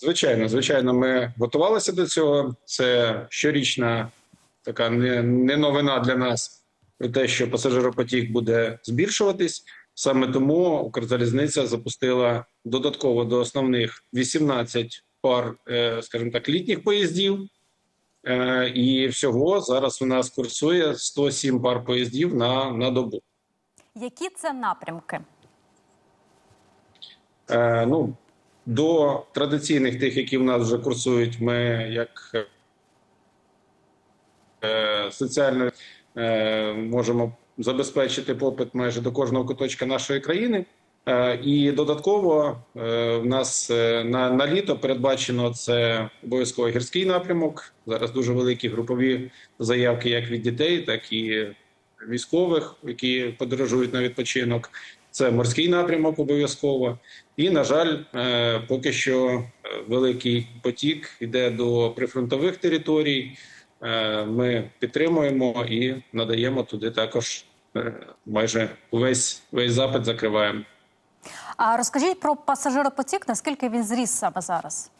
Звичайно, звичайно, ми готувалися до цього. Це щорічна така не, не новина для нас про те, що пасажиропотік буде збільшуватись. Саме тому Укрзалізниця запустила додатково до основних 18 пар, е, скажімо так, літніх поїздів. Е, І всього зараз у нас курсує 107 пар поїздів на, на добу. Які це напрямки? Е, ну, до традиційних тих, які в нас вже курсують, ми як е, соціально е, можемо забезпечити попит майже до кожного куточка нашої країни. Е, і додатково в нас на, на літо передбачено це обов'язково гірський напрямок. Зараз дуже великі групові заявки, як від дітей, так і військових, які подорожують на відпочинок. Це морський напрямок обов'язково. І, на жаль, е, поки що е, великий потік йде до прифронтових територій. Е, Ми підтримуємо і надаємо туди також майже весь весь запит закриваємо. А розкажіть про пасажиропотік, наскільки він зріс саме зараз?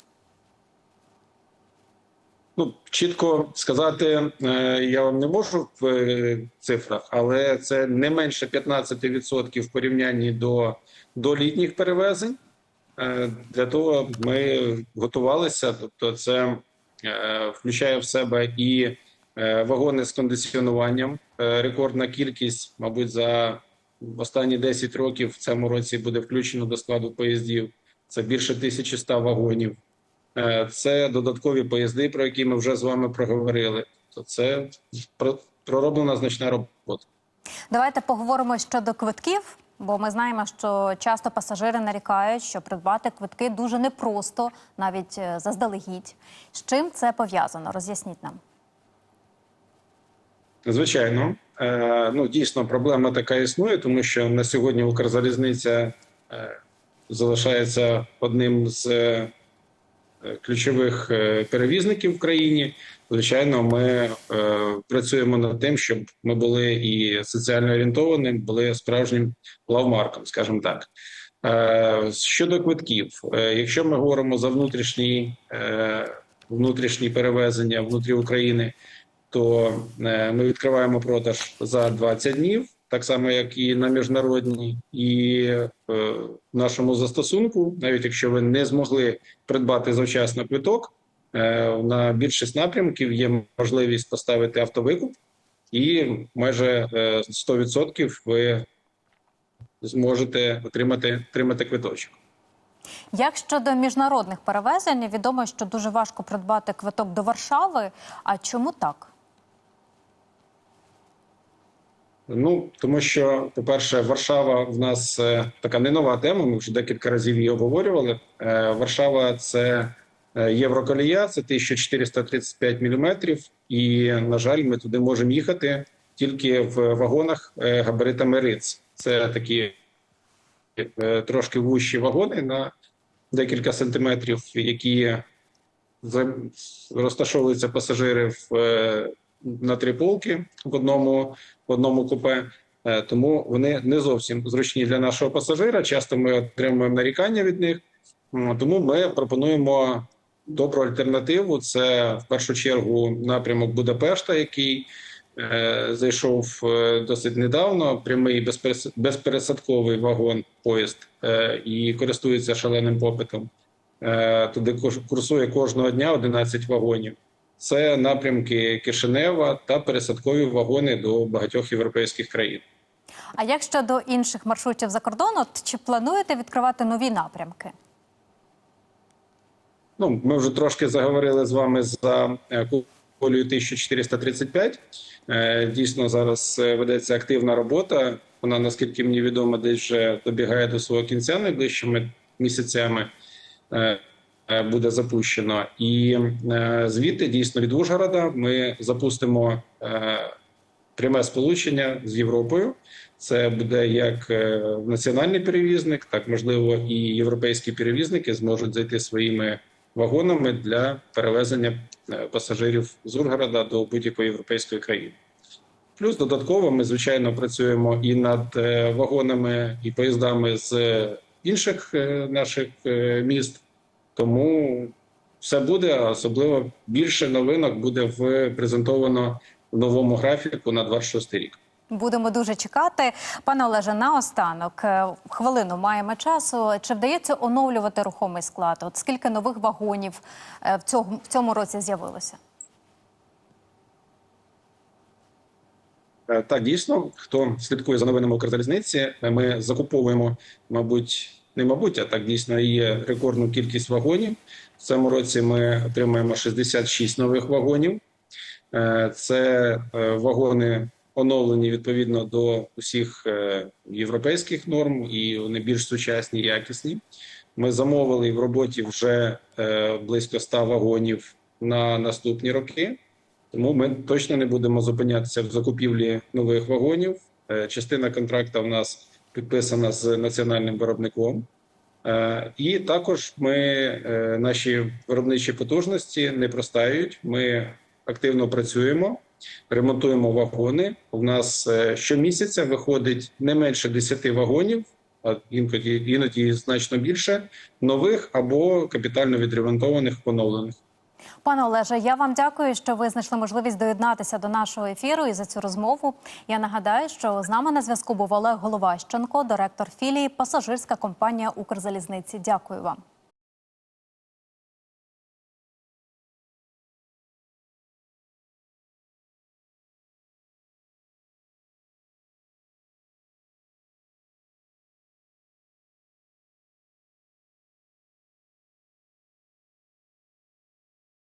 Ну, чітко сказати е, я вам не можу в е, цифрах, але це не менше 15% в порівнянні до, до літніх перевезень. Е, Для того ми готувалися. Тобто, це включає в себе і вагони з кондиціонуванням. Рекордна кількість, мабуть, за останні 10 років в цьому році буде включено до складу поїздів. Це більше 1100 вагонів. Е, Це додаткові поїзди, про які ми вже з вами проговорили. То це про- пророблена значна робота. Давайте поговоримо щодо квитків, бо ми знаємо, що часто пасажири нарікають, що придбати квитки дуже непросто, навіть е, заздалегідь. З чим це пов'язано? Роз'ясніть нам. Звичайно, Е, ну дійсно проблема така існує, тому що на сьогодні Укрзалізниця залишається одним з ключових е, перевізників в країні. Звичайно, ми е, працюємо над тим, щоб ми були і соціально орієнтованим, були справжнім лавмарком, скажімо так. Е, Щодо квитків, е, якщо ми говоримо за внутрішні, е, внутрішні перевезення внутрі України, то е, ми відкриваємо продаж за 20 днів, так само як і на міжнародній, і е, нашому застосунку, навіть якщо ви не змогли придбати завчасно квиток, е, на більшість напрямків є можливість поставити автовикуп, і майже е, 100% ви зможете отримати, отримати квиточок. Як щодо міжнародних перевезень, відомо, що дуже важко придбати квиток до Варшави. А чому так? Ну тому що, по-перше, Варшава в нас е, така не нова тема. Ми вже декілька разів її обговорювали. Е, Варшава це е, євроколія, це 1435 міліметрів. І на жаль, ми туди можемо їхати тільки в вагонах габаритами риц. Це такі трошки вущі вагони на декілька сантиметрів, які за- розташовуються пасажири в на три полки в одному в одному купе. Е, Тому вони не зовсім зручні для нашого пасажира. Часто ми отримуємо нарікання від них. Тому ми пропонуємо добру альтернативу. Це в першу чергу напрямок Будапешта, який е, зайшов е, досить недавно. Прямий безперес- безпересадковий вагон поїзд е, і користується шаленим попитом. Е, туди курсує кожного дня 11 вагонів. Це напрямки Кишинева та пересадкові вагони до багатьох європейських країн. А як щодо інших маршрутів за кордон, от чи плануєте відкривати нові напрямки? Ну, ми вже трошки заговорили з вами за е, колію 1435. Е, Дійсно, зараз е, ведеться активна робота. Вона, наскільки мені відомо, десь вже добігає до свого кінця найближчими місяцями. Е, Буде запущено, і е, звідти дійсно від Ужгорода ми запустимо е, пряме сполучення з Європою. Це буде як національний перевізник, так можливо, і європейські перевізники зможуть зайти своїми вагонами для перевезення пасажирів з Ужгорода до будь-якої європейської країни. Плюс додатково ми, звичайно, працюємо і над вагонами і поїздами з інших наших міст. Тому все буде, особливо більше новинок буде в презентовано в новому графіку на 26 рік. Будемо дуже чекати. Пане Олеже, наостанок е, хвилину маємо часу. Чи вдається оновлювати рухомий склад? От скільки нових вагонів е, в цьому, в цьому році з'явилося? Е, Так, дійсно, хто слідкує за новинами Укрзалізниці, ми закуповуємо, мабуть, не мабуть, а так дійсно є рекордну кількість вагонів. В цьому році ми отримаємо 66 нових вагонів. Е, Це е, вагони оновлені відповідно до усіх е, європейських норм, і вони більш сучасні, якісні. Ми замовили в роботі вже близько 100 вагонів на наступні роки. Тому ми точно не будемо зупинятися в закупівлі нових вагонів. Частина контракту в нас підписана з національним виробником. Е, І також ми е, наші виробничі потужності не простають. Ми активно працюємо, ремонтуємо вагони. У нас е, щомісяця виходить не менше 10 вагонів, а іноді, іноді значно більше нових або капітально відремонтованих, поновлених. Пане Олеже, я вам дякую, що ви знайшли можливість доєднатися до нашого ефіру і за цю розмову. Я нагадаю, що з нами на зв'язку був Олег Головащенко, директор філії Пасажирська компанія Укрзалізниці. Дякую вам.